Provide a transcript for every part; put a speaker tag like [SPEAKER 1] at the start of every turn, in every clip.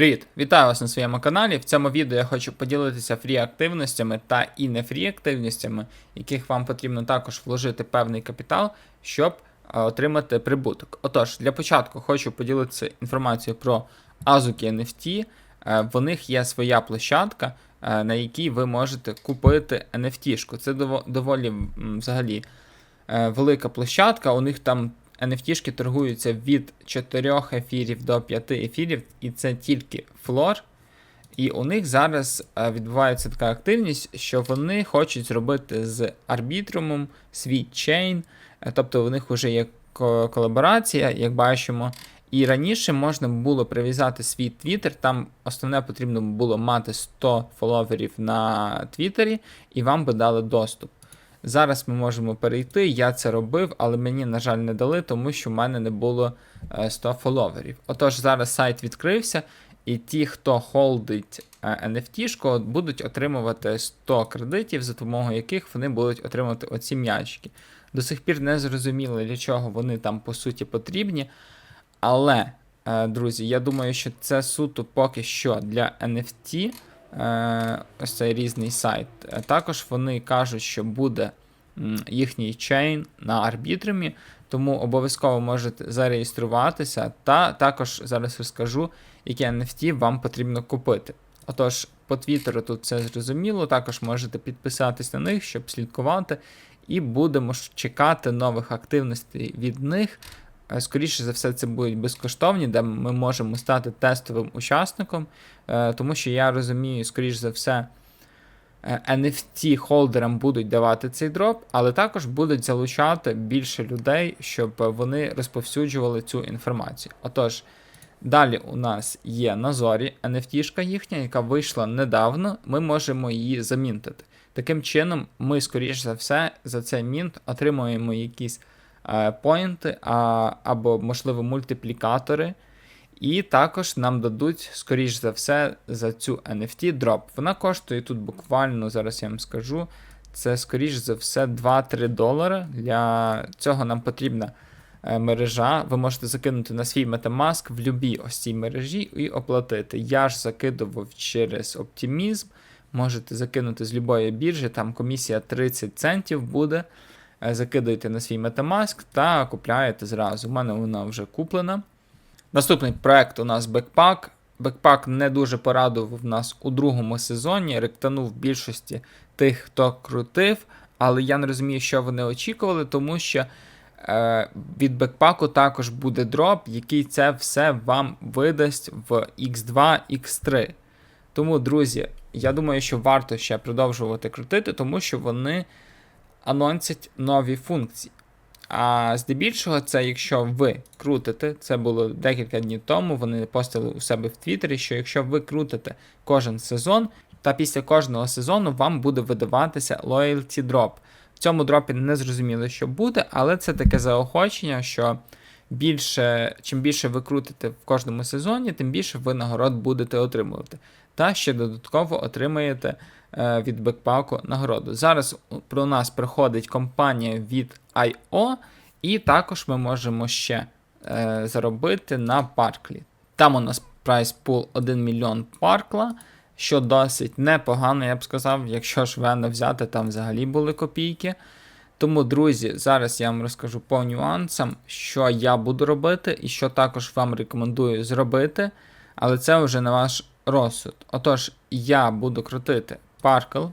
[SPEAKER 1] Привіт! Вітаю вас на своєму каналі. В цьому відео я хочу поділитися фрі активностями та і не фрі активностями, яких вам потрібно також вложити певний капітал, щоб е, отримати прибуток. Отож, для початку хочу поділитися інформацією про Azuki NFT. Е, В них є своя площадка, е, на якій ви можете купити NFT-шку. Це доволі взагалі велика площадка. У них там NFT-шки торгуються від 4 ефірів до 5 ефірів, і це тільки флор. І у них зараз е, відбувається така активність, що вони хочуть зробити з арбітрумом свій чейн. Е, Тобто у них вже є колаборація, як бачимо. І раніше можна було прив'язати свій твіттер. Там основне потрібно було мати 100 фоловерів на Твіттері, і вам би дали доступ. Зараз ми можемо перейти. Я це робив, але мені, на жаль, не дали, тому що в мене не було е, 100 фоловерів. Отож, зараз сайт відкрився, і ті, хто холдить е, NFT-шку, будуть отримувати 100 кредитів, за допомогою яких вони будуть отримувати оці м'ячики. До сих пір не зрозуміло, для чого вони там по суті потрібні. Але, е, друзі, я думаю, що це суто поки що для NFT. Е, ось цей різний сайт. Е, Також вони кажуть, що буде їхній чейн на арбітрумі, тому обов'язково можете зареєструватися. Та також зараз розкажу, які NFT вам потрібно купити. Отож, по Твіттеру тут все зрозуміло, також можете підписатись на них, щоб слідкувати, і будемо чекати нових активностей від них. Е, Скоріше за все, це будуть безкоштовні, де ми можемо стати тестовим учасником, е, тому що я розумію, скоріш за все, е, NFT холдерам будуть давати цей дроп, але також будуть залучати більше людей, щоб вони розповсюджували цю інформацію. Отож, далі у нас є на зорі NFT-шка їхня, яка вийшла недавно, ми можемо її замінтити. Таким чином, ми, скоріш за все, за цей мінт отримуємо якісь е, поінти а, або, можливо, мультиплікатори. І також нам дадуть, скоріш за все, за цю NFT дроп. Вона коштує тут буквально, зараз я вам скажу, це скоріш за все 2-3 долари. Для цього нам потрібна е, мережа. Ви можете закинути на свій Metamask в будь-якій ось цій мережі і оплатити. Я ж закидував через Optimism. Можете закинути з будь-якої біржі, там комісія 30 центів буде. Е, Закидуєте на свій Metamask та купляєте зразу. У мене вона вже куплена. Наступний проект у нас Backpack. Backpack не дуже порадував нас у другому сезоні, ректанув більшості тих, хто крутив, але я не розумію, що вони очікували, тому що е, від Backpack також буде дроп, який це все вам видасть в X2, X3. Тому, друзі, я думаю, що варто ще продовжувати крутити, тому що вони анонсять нові функції. А здебільшого, це якщо ви крутите, це було декілька днів тому. Вони постили у себе в Твіттері, що якщо ви крутите кожен сезон, та після кожного сезону вам буде видаватися Loyalty Drop. В цьому дропі не зрозуміло, що буде, але це таке заохочення, що більше, чим більше ви крутите в кожному сезоні, тим більше ви нагород будете отримувати. Та ще додатково отримаєте е, від бекпаку нагороду. Зараз про нас приходить компанія від IO, і також ми можемо ще е, заробити на парклі. Там у нас прайс пул 1 мільйон паркла, що досить непогано, я б сказав. Якщо ж вена взяти, там взагалі були копійки. Тому, друзі, зараз я вам розкажу по нюансам, що я буду робити, і що також вам рекомендую зробити, але це вже на ваш розсуд. Отож, я буду крутити Паркл.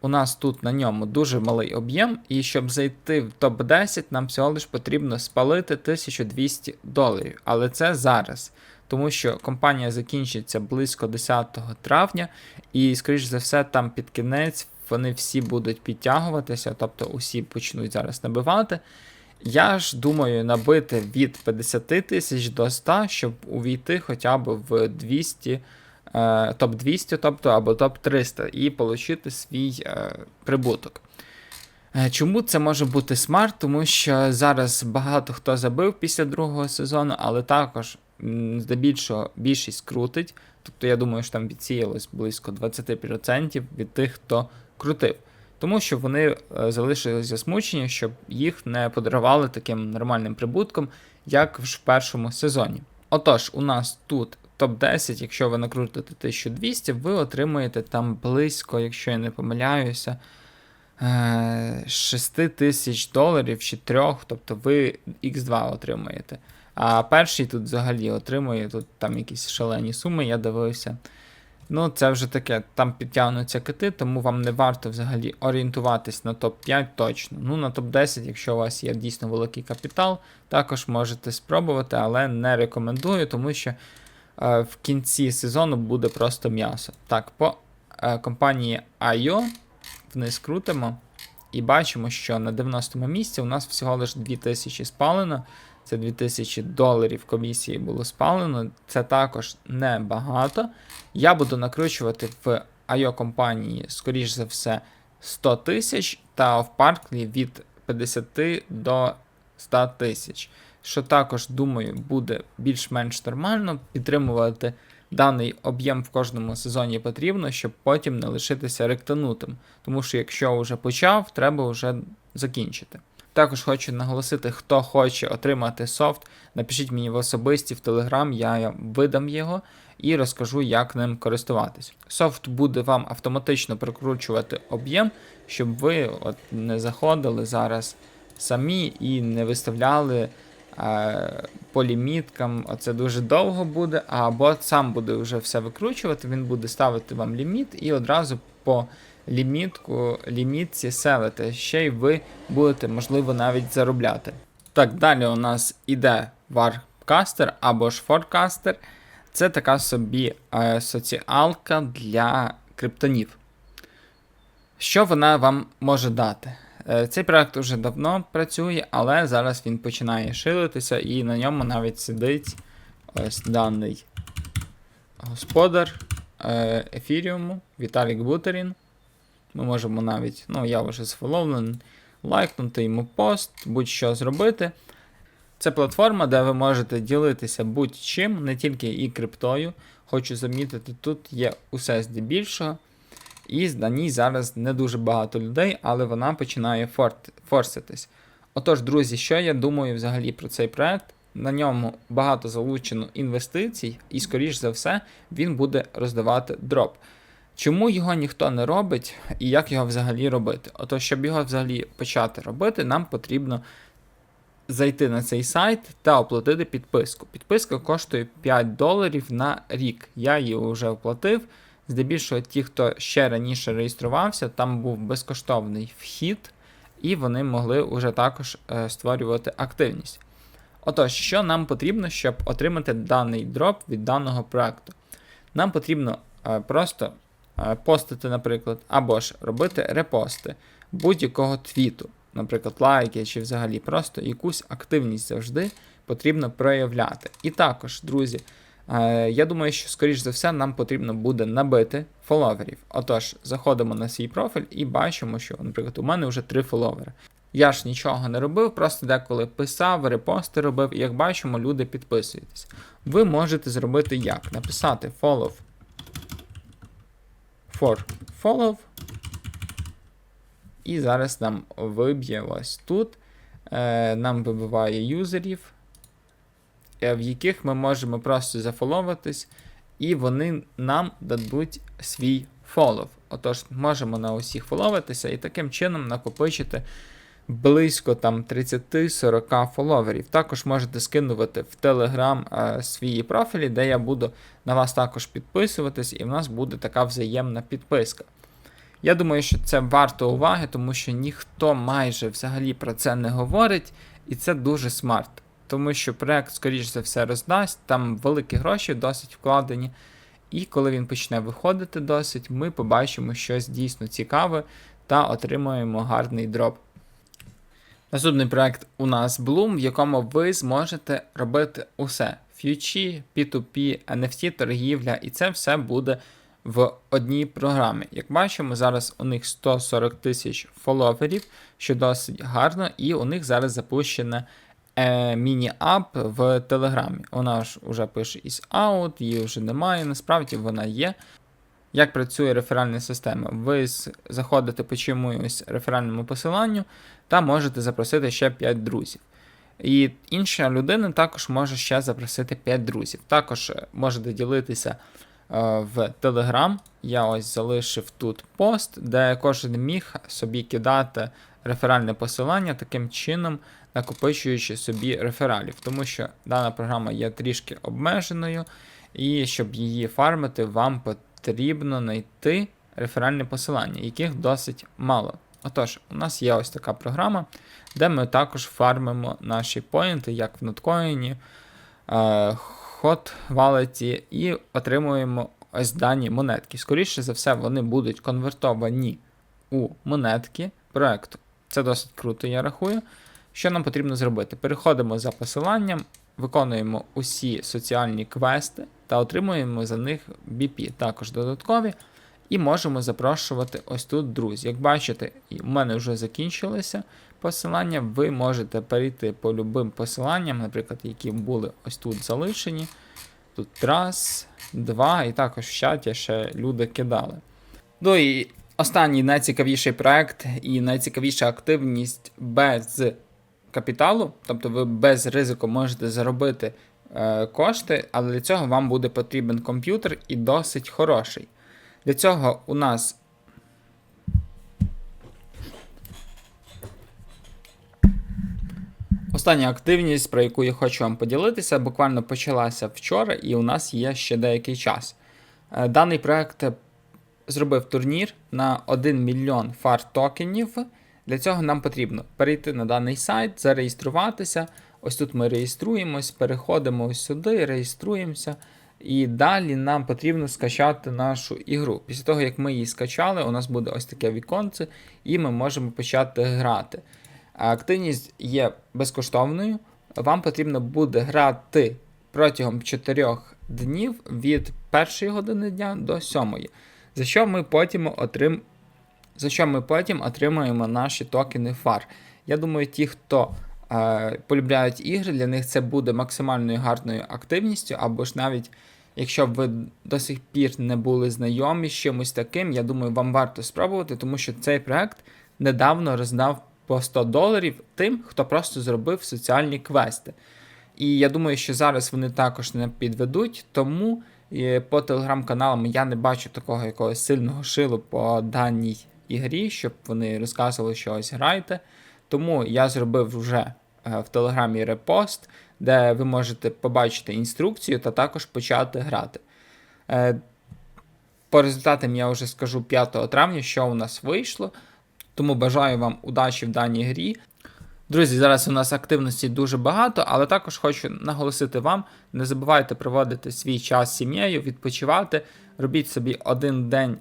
[SPEAKER 1] У нас тут на ньому дуже малий об'єм, і щоб зайти в топ-10, нам всього лиш потрібно спалити 1200 доларів. Але це зараз. Тому що компанія закінчиться близько 10 травня, і, скоріш за все, там під кінець вони всі будуть підтягуватися, тобто усі почнуть зараз набивати. Я ж думаю набити від 50 тисяч до 100, щоб увійти хоча б в 200, е, топ 200, тобто або топ 300 і отримати свій е, прибуток. Е, Чому це може бути смарт? Тому що зараз багато хто забив після другого сезону, але також здебільшого більшість крутить. Тобто я думаю, що там відсіялось близько 20% від тих, хто крутив. Тому що вони е, залишились засмучені, щоб їх не подарували таким нормальним прибутком, як в першому сезоні. Отож, у нас тут топ-10, якщо ви накрутите 1200, ви отримаєте там близько, якщо я не помиляюся, 6 тисяч доларів чи 3, тобто ви X2 отримаєте. А перший тут взагалі отримує тут там якісь шалені суми, я дивився. Ну, це вже таке, там підтягнуться кити, тому вам не варто взагалі орієнтуватись на топ-5 точно. Ну, на топ-10, якщо у вас є дійсно великий капітал, також можете спробувати, але не рекомендую, тому що е, в кінці сезону буде просто м'ясо. Так, по е, компанії IO вниз крутимо і бачимо, що на 90-му місці у нас всього лише 2000 спалено. Це 2000 доларів комісії було спалено. Це також небагато. Я буду накручувати в IO компанії, скоріш за все, 100 тисяч, та в Парклі від 50 до 100 тисяч. Що також, думаю, буде більш-менш нормально підтримувати даний об'єм в кожному сезоні потрібно, щоб потім не лишитися ректанутим. Тому що якщо вже почав, треба вже закінчити. Також хочу наголосити, хто хоче отримати софт, напишіть мені в особисті в Telegram, я видам його і розкажу, як ним користуватись. Софт буде вам автоматично прикручувати об'єм, щоб ви от не заходили зараз самі і не виставляли е, по ліміткам. Оце дуже довго буде, а бот сам буде вже все викручувати, він буде ставити вам ліміт і одразу по лімітку, лімітці селити. Ще й ви будете, можливо, навіть заробляти. Так, далі у нас іде Warcaster або ж Forecaster. Це така собі е, соціалка для криптонів. Що вона вам може дати? Е, цей проект вже давно працює, але зараз він починає шилитися і на ньому навіть сидить ось даний господар е, ефіріуму Віталік Бутерін. Ми можемо навіть, ну я вже сфоловлений, лайкнути йому пост, будь-що зробити. Це платформа, де ви можете ділитися будь-чим, не тільки і криптою. Хочу замітити, тут є усе здебільшого. І на ній зараз не дуже багато людей, але вона починає форситись. Отож, друзі, що я думаю взагалі про цей проект? На ньому багато залучено інвестицій, і, скоріш за все, він буде роздавати дроп. Чому його ніхто не робить і як його взагалі робити? Ото, щоб його взагалі почати робити, нам потрібно зайти на цей сайт та оплатити підписку. Підписка коштує 5 доларів на рік. Я її вже оплатив. Здебільшого, ті, хто ще раніше реєструвався, там був безкоштовний вхід, і вони могли вже також е, створювати активність. Отож, що нам потрібно, щоб отримати даний дроп від даного проекту? Нам потрібно е, просто постити, наприклад, або ж робити репости будь-якого твіту, наприклад, лайки чи взагалі просто якусь активність завжди потрібно проявляти. І також, друзі. Е, я думаю, що, скоріш за все, нам потрібно буде набити фоловерів. Отож, заходимо на свій профіль і бачимо, що, наприклад, у мене вже три фоловери. Я ж нічого не робив, просто деколи писав, репости робив, і як бачимо, люди підписуєтесь. Ви можете зробити як? Написати follow for follow. І зараз нам виб'є ось тут. Е, Нам вибиває юзерів. Е, в яких ми можемо просто зафоловатись, і вони нам дадуть свій фолов. Отож, можемо на усіх фоловитися і таким чином накопичити близько там 30-40 фоловерів. Також можете скинувати в Telegram е, свої профілі, де я буду на вас також підписуватись, і в нас буде така взаємна підписка. Я думаю, що це варто уваги, тому що ніхто майже взагалі про це не говорить, і це дуже смарт тому що проект, скоріш за все, роздасть, там великі гроші досить вкладені. І коли він почне виходити досить, ми побачимо щось дійсно цікаве та отримаємо гарний дроп. Наступний проект у нас Bloom, в якому ви зможете робити усе: фьючі, P2P, NFT, торгівля, і це все буде в одній програмі. Як бачимо, зараз у них 140 тисяч фоловерів, що досить гарно, і у них зараз запущена е, міні-ап в Телеграмі. Вона ж вже пише із out, її вже немає. Насправді вона є. Як працює реферальна система? Ви заходите по чомусь реферальному посиланню та можете запросити ще 5 друзів. І інша людина також може ще запросити 5 друзів. Також е, можете ділитися е, в Telegram. Я ось залишив тут пост, де кожен міг собі кидати реферальне посилання таким чином, накопичуючи собі рефералів, тому що дана програма є трішки обмеженою, і щоб її фармити, вам потрібно знайти реферальне посилання, яких досить мало. Отож, у нас є ось така програма, де ми також фармимо наші поінти, як в ноткоїні, е, Hot Wallet, і отримуємо ось дані монетки. Скоріше за все, вони будуть конвертовані у монетки проекту. Це досить круто, я рахую. Що нам потрібно зробити? Переходимо за посиланням, виконуємо усі соціальні квести та отримуємо за них BP, також додаткові. І можемо запрошувати ось тут друзі. Як бачите, у мене вже закінчилися посилання. Ви можете перейти по любим посиланням, наприклад, які були ось тут залишені. Тут раз, два, і також в чаті ще люди кидали. Ну і останній найцікавіший проект і найцікавіша активність без капіталу, тобто ви без ризику можете заробити е, кошти, але для цього вам буде потрібен комп'ютер і досить хороший. Для цього у нас остання активність, про яку я хочу вам поділитися, буквально почалася вчора, і у нас є ще деякий час. Е, Даний проект зробив турнір на 1 мільйон фар токенів. Для цього нам потрібно перейти на даний сайт, зареєструватися. Ось тут ми реєструємось, переходимо ось сюди, реєструємося. І далі нам потрібно скачати нашу ігру. Після того, як ми її скачали, у нас буде ось таке віконце, і ми можемо почати грати. Активність є безкоштовною. Вам потрібно буде грати протягом 4 днів від 1 години дня до 7. За що ми потім отрим... за що ми потім отримуємо наші токени фар. Я думаю, ті, хто е, полюбляють ігри, для них це буде максимальною гарною активністю, або ж навіть якщо б ви до сих пір не були знайомі з чимось таким, я думаю, вам варто спробувати, тому що цей проект недавно роздав по 100 доларів тим, хто просто зробив соціальні квести. І я думаю, що зараз вони також не підведуть, тому е, по телеграм-каналам я не бачу такого якогось сильного шилу по даній ігрі, щоб вони розказували, що ось грайте. Тому я зробив вже е, в телеграмі репост, де ви можете побачити інструкцію та також почати грати. Е, По результатам я вже скажу 5 травня, що у нас вийшло. Тому бажаю вам удачі в даній грі. Друзі, зараз у нас активності дуже багато, але також хочу наголосити вам: не забувайте проводити свій час з сім'єю, відпочивати, робіть собі один день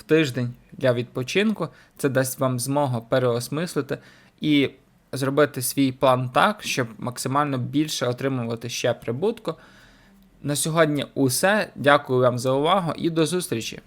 [SPEAKER 1] в тиждень для відпочинку. Це дасть вам змогу переосмислити і зробити свій план так, щоб максимально більше отримувати ще прибутку. На сьогодні усе. Дякую вам за увагу і до зустрічі!